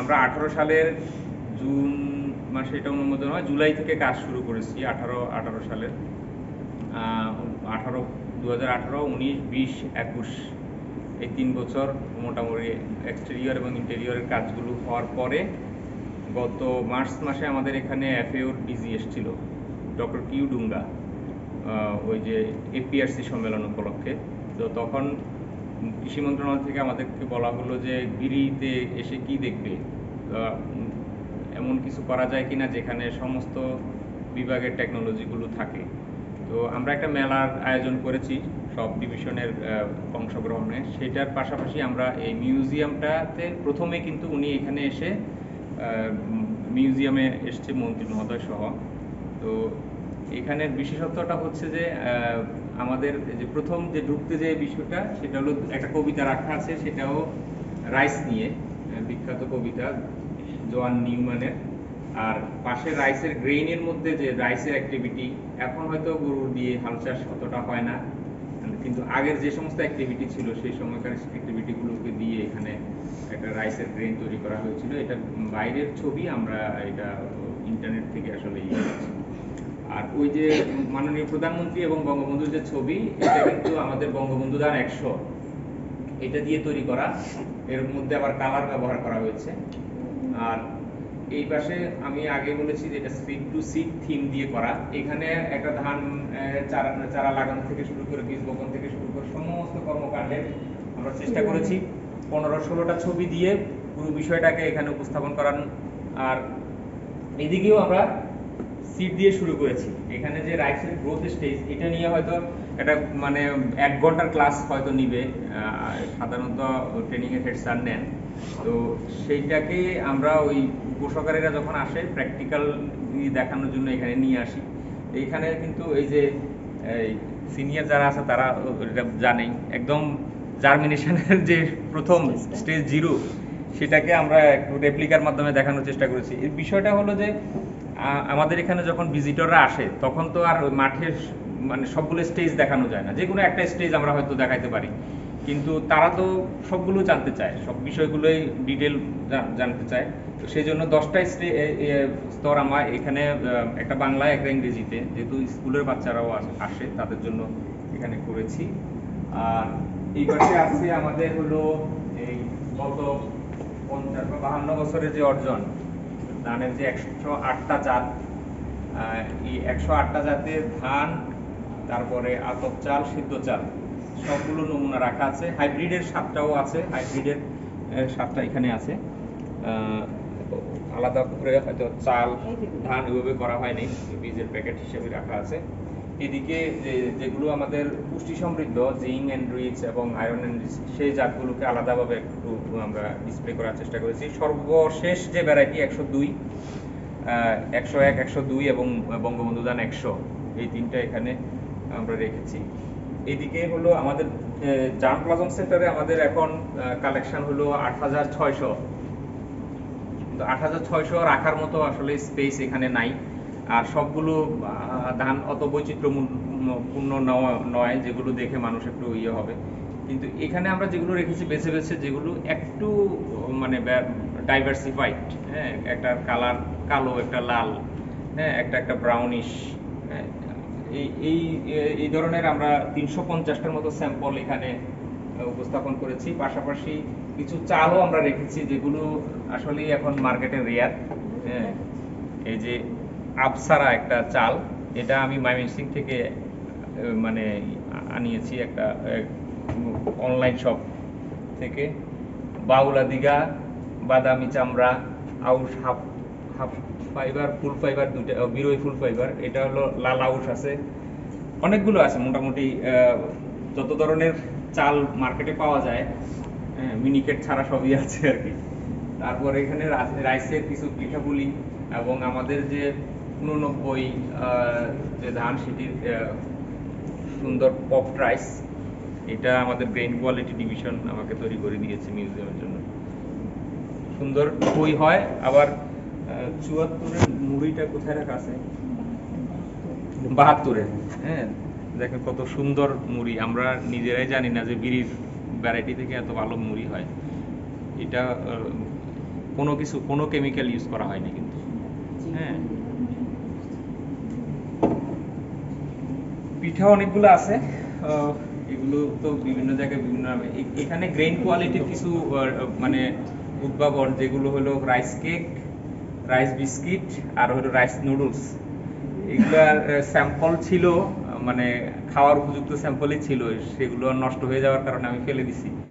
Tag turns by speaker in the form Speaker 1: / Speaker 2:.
Speaker 1: আমরা আঠারো সালের জুন মাসে এটা অনুমোদন হয়। জুলাই থেকে কাজ শুরু করেছি, আঠারো আঠারো সালের। আঠারো দু হাজার আঠারো, উনিশ, বিশ, একুশ। এই তিন বছর মোটামুটি এক্সটেরিয়র এবং ইন্টেরিয়রের কাজগুলো হওয়ার পরে গত মার্চ মাসে আমাদের এখানে এফএওর ডিজি এসেছিল। ডক্টর কিউ ডুঙ্গা ওই যে এপিআরসি সম্মেলন উপলক্ষে। তো তখন কৃষি মন্ত্রণালয় থেকে আমাদেরকে বলা হলো যে গিরিতে এসে কি দেখবে? এমন কিছু করা যায় কিনা যেখানে সমস্ত বিভাগের টেকনোলজিগুলো থাকে। তো আমরা একটা মেলার আয়োজন করেছি সব ডিভিশনের অংশগ্রহণে। সেটার পাশাপাশি আমরা এই মিউজিয়ামটাতে প্রথমে কিন্তু উনি এখানে এসে মিউজিয়ামে এসছে মন্ত্রী মহোদয় সহ। তো এখানের বিশেষত্বটা হচ্ছে যে আমাদের যে প্রথম যে ঢুকতে যে বিষয়টা, সেটা হলো একটা কবিতা রাখা আছে, সেটাও রাইস নিয়ে বিখ্যাত কবিতা, জোয়ান নিউম্যানের। আর পাশে রাইসের গ্রেইনের মধ্যে যে রাইসের অ্যাক্টিভিটি এখন হয়তো গরু দিয়ে হাল চাষ অতটা হয় না। কিন্তু আগের যে সমস্ত অ্যাক্টিভিটি ছিল, সেই সময়কার অ্যাক্টিভিটিগুলোকে দিয়ে এখানে একটা রাইসের গ্রেইন তৈরি করা হয়েছিল। এটা বাইরের ছবি, আমরা এটা ইন্টারনেট থেকে আসলে ইয়ে। আর ওই যে মাননীয় প্রধানমন্ত্রী এবং বঙ্গবন্ধুর যে ছবি এটা কিন্তু আমাদের বঙ্গবন্ধু দান একশো। এটা দিয়ে তৈরি করা। এর মধ্যে আবার কালার ব্যবহার করা হয়েছে। আর এই পাশে আমি আগে বলেছি যে এটা সিড টু সিড থিম দিয়ে করা। এখানে একটা ধান চারা চারা লাগানো থেকে শুরু করে বীজ বপন থেকে শুরু করে সমস্ত কর্মকাণ্ডের আমরা চেষ্টা করেছি। পনেরো ষোলোটা ছবি দিয়ে পুরো বিষয়টাকে এখানে উপস্থাপন করান আর এদিকেও আমরা সিট দিয়ে শুরু করেছি। এখানে যে রাইটসের গ্রোথ স্টেজ এটা নিয়ে হয়তো একটা মানে এক ঘণ্টার ক্লাস হয়তো নিবে সাধারণত ট্রেনিং এর হেড স্যার নেন। তো সেইটাকে আমরা ওই পোষকারীরা যখন আসে প্র্যাকটিক্যাল দেখানোর জন্য এখানে নিয়ে আসি। এইখানে কিন্তু এই যে সিনিয়র যারা আছে তারা জানেই। একদম জার্মিনেশনের যে প্রথম স্টেজ জিরো সেটাকে আমরা একটু রেপ্লিকার মাধ্যমে দেখানোর চেষ্টা করেছি। এর বিষয়টা হলো যে আমাদের এখানে যখন ভিজিটররা আসে, তখন তো আর মাঠের মানে সবগুলো স্টেজ দেখানো যায় না। যে কোনো একটা স্টেজ আমরা হয়তো দেখাইতে পারি। কিন্তু তারা তো সবগুলো জানতে চায়, সব বিষয়গুলোই ডিটেল জানতে চায়। তো সেই জন্য দশটা স্তর আমার এখানে একটা বাংলায়, একটা ইংরেজিতে, যেহেতু স্কুলের বাচ্চারাও আসে, তাদের জন্য এখানে করেছি। আর এই পাশে আছে আমাদের হলো এই গত পঞ্চাশ বা বাহান্ন বছরের যে অর্জন ধানের যে একশো আটটা জাত এই একশো আটটা জাতের ধান তারপরে আতপ চাল সিদ্ধ চাল সবগুলো নমুনা রাখা আছে। হাইব্রিডের সাতটাও আছে হাইব্রিডের সাপটা সাতটা এখানে আছে। আলাদা করে হয়তো চাল ধান এভাবে করা হয়নি বীজের প্যাকেট হিসেবে রাখা আছে। এদিকে যেগুলো আমাদের পুষ্টি সমৃদ্ধ, জিঙ্ক অ্যান্ড রিচ এবং আয়রন অ্যান্ড রিচ, সেই জাতগুলোকে আলাদাভাবে একটু আমরা ডিসপ্লে করার চেষ্টা করেছি। সর্বশেষ যে ভ্যারাইটি একশো দুই একশো এক, একশো দুই এবং বঙ্গবন্ধু দান একশো, এই তিনটা এখানে আমরা রেখেছি। এদিকে হলো আমাদের জাম প্লাজম সেন্টারে আমাদের এখন কালেকশন হলো আট হাজার ছয়শো। আট হাজার ছয়শো রাখার মতো আসলে স্পেস এখানে নাই। আর সবগুলো ধান অত বৈচিত্র্যপূর্ণ নয়- যেগুলো দেখে মানুষ একটু ইয়ে হবে। কিন্তু এখানে আমরা যেগুলো রেখেছি, বেছে বেছে যেগুলো একটু মানে ডাইভার্সিফাইড হ্যাঁ একটা কালার কালো, একটা লাল হ্যাঁ একটা একটা ব্রাউনিশ হ্যাঁ এই এই এই ধরনের আমরা তিনশো পঞ্চাশটার মতো স্যাম্পল এখানে উপস্থাপন করেছি। পাশাপাশি কিছু চালও আমরা রেখেছি, যেগুলো আসলে এখন মার্কেটে রেয়ার হ্যাঁ এই যে আবসারা একটা চাল এটা আমি ময়মনসিং থেকে মানে আনিয়েছি একটা অনলাইন শপ থেকে। বাউলা দিঘা বাদামি চামড়া আউশ half half fibre full fibre ah, বিরোই full fibre এটা হলো লাল আউশ আছে। অনেকগুলো আছে মোটামুটি যত ধরনের চাল মার্কেটে পাওয়া যায় মিনিকেট ছাড়া সবই আছে আর কি। তারপর এখানে রাইসের কিছু পিঠাপুলি এবং আমাদের যে উননব্বই যে ধান সেটির সুন্দর পপ রাইস এটা আমাদের গ্রেন কোয়ালিটি ডিভিশন আমাকে তৈরি করে দিয়েছে মিউজিয়ামের জন্য। সুন্দর বই হয় আবার চুয়াত্তরের মুড়িটা কোথায় রাখা আছে? বাহাত্তরের হ্যাঁ দেখেন কত সুন্দর মুড়ি আমরা নিজেরাই জানি না যে বিড়ির ভ্যারাইটি থেকে এত ভালো মুড়ি হয়। এটা কোনো কিছু কোনো কেমিক্যাল ইউজ করা হয়নি কিন্তু। হ্যাঁ। পিঠা অনেকগুলো আছে এগুলো তো বিভিন্ন জায়গায় বিভিন্ন নামে। এখানে গ্রেন কোয়ালিটির কিছু মানে উদ্ভাবন যেগুলো হলো রাইস কেক রাইস বিস্কিট আর হলো রাইস নুডলস এগুলার স্যাম্পল ছিল মানে খাওয়ার উপযুক্ত স্যাম্পলই ছিল, সেগুলো নষ্ট হয়ে যাওয়ার কারণে আমি ফেলে দিছি।